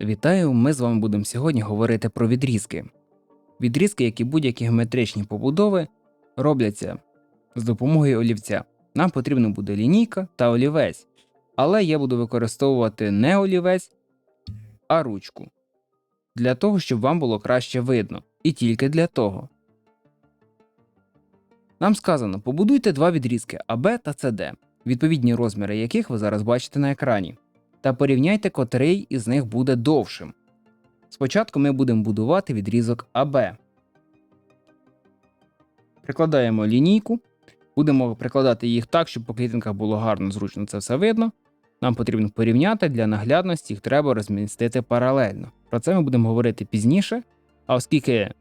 Вітаю! Ми з вами будемо сьогодні говорити про відрізки. Відрізки, як і будь-які геометричні побудови, робляться з допомогою олівця. Нам потрібна буде лінійка та олівець, але я буду використовувати не олівець, а ручку. Для того, щоб вам було краще видно. І тільки для того. Нам сказано, побудуйте два відрізки АБ та СД, відповідні розміри яких ви зараз бачите на екрані та порівняйте, котрий із них буде довшим. Спочатку ми будемо будувати відрізок АБ. Прикладаємо лінійку, будемо прикладати їх так, щоб по клітинках було гарно зручно це все видно. Нам потрібно порівняти для наглядності, їх треба розмістити паралельно. Про це ми будемо говорити пізніше. А оскільки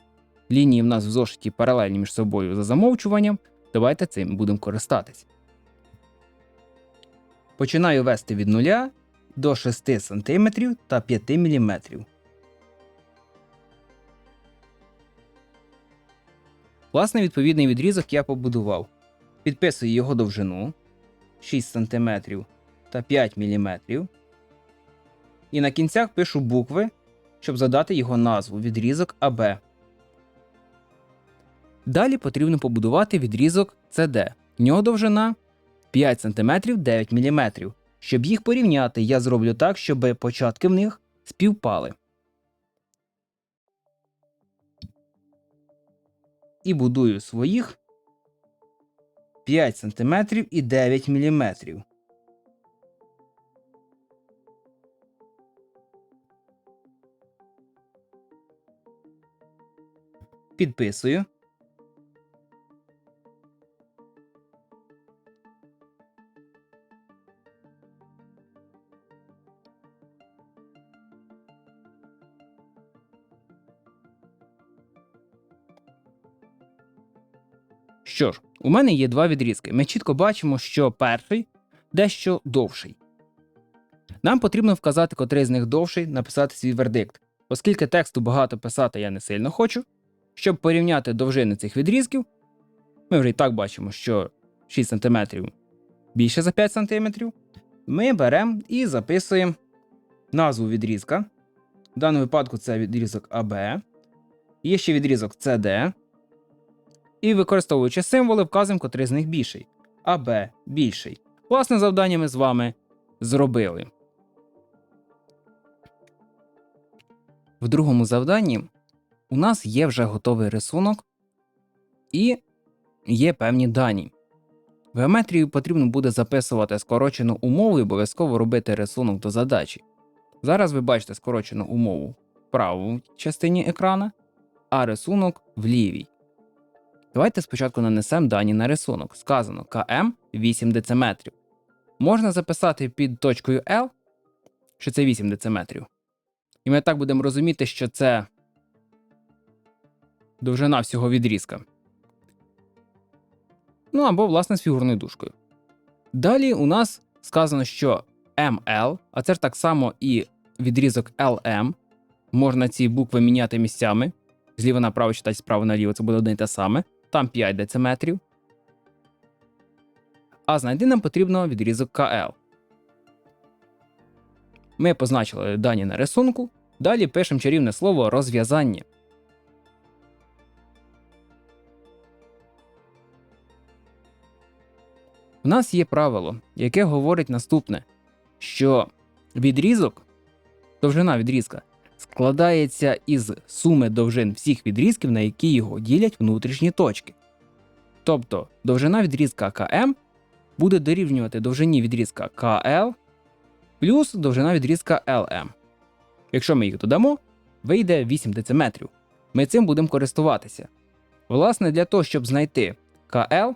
лінії в нас в зошиті паралельні між собою за замовчуванням, давайте цим будемо користатись. Починаю вести від нуля до 6 см та 5 мм. Власне, відповідний відрізок я побудував. Підписую його довжину 6 см та 5 мм. І на кінцях пишу букви, щоб задати його назву відрізок АБ. Далі потрібно побудувати відрізок CD. В нього довжина 5 см 9 мм. Щоб їх порівняти, я зроблю так, щоб початки в них співпали. І будую своїх 5 см і 9 мм. Підписую. Що ж, у мене є два відрізки. Ми чітко бачимо, що перший дещо довший. Нам потрібно вказати, котрий з них довший, написати свій вердикт. Оскільки тексту багато писати я не сильно хочу. Щоб порівняти довжини цих відрізків, ми вже і так бачимо, що 6 см більше за 5 см. Ми беремо і записуємо назву відрізка. В даному випадку це відрізок АБ. Є ще відрізок CD. І використовуючи символи, вказуємо, котрий з них більший. АБ більший. Власне завдання ми з вами зробили. В другому завданні у нас є вже готовий рисунок і є певні дані. В геометрії потрібно буде записувати скорочену умову і обов'язково робити рисунок до задачі. Зараз ви бачите скорочену умову в правій частині екрана, а рисунок в лівій. Давайте спочатку нанесемо дані на рисунок. Сказано КМ 8 дециметрів. Можна записати під точкою L, що це 8 дециметрів. І ми так будемо розуміти, що це довжина всього відрізка. Ну або, власне, з фігурною дужкою. Далі у нас сказано, що ML, а це ж так само і відрізок LM. Можна ці букви міняти місцями. Зліва направо читати справа наліво, це буде одне і те саме. Там 5 дециметрів. А знайти нам потрібно відрізок КЛ. Ми позначили дані на рисунку. Далі пишемо чарівне слово розв'язання. У нас є правило, яке говорить наступне: що відрізок, довжина відрізка, складається із суми довжин всіх відрізків, на які його ділять внутрішні точки. Тобто довжина відрізка КМ буде дорівнювати довжині відрізка КЛ плюс довжина відрізка ЛМ. Якщо ми їх додамо, вийде 8 дециметрів. Ми цим будемо користуватися. Власне, для того, щоб знайти КЛ,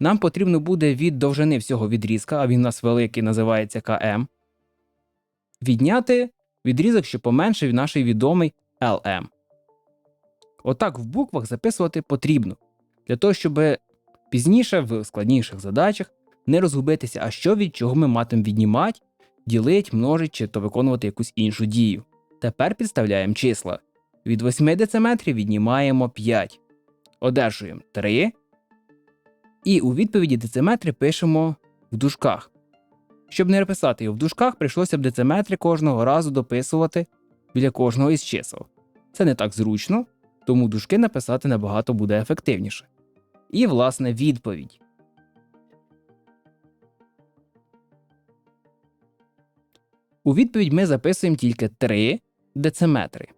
нам потрібно буде від довжини всього відрізка, а він у нас великий називається КМ, відняти відрізок, що поменшив наш відомий LM. Отак в буквах записувати потрібно, для того, щоб пізніше в складніших задачах не розгубитися, а що від чого ми матимемо віднімати, ділить, множить чи то виконувати якусь іншу дію. Тепер підставляємо числа. Від 8 дециметрів віднімаємо 5. Одержуємо 3. І у відповіді дециметри пишемо в дужках. Щоб не написати його в дужках, прийшлося б дециметри кожного разу дописувати біля кожного із чисел. Це не так зручно, тому дужки написати набагато буде ефективніше. І, власне, відповідь. У відповідь ми записуємо тільки 3 дециметри.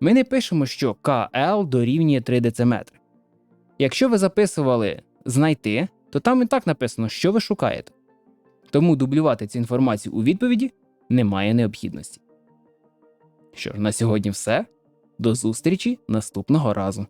Ми не пишемо, що КЛ дорівнює 3 дециметри. Якщо ви записували знайти, то там і так написано, що ви шукаєте. Тому дублювати цю інформацію у відповіді немає необхідності. Що ж, на сьогодні все. До зустрічі наступного разу.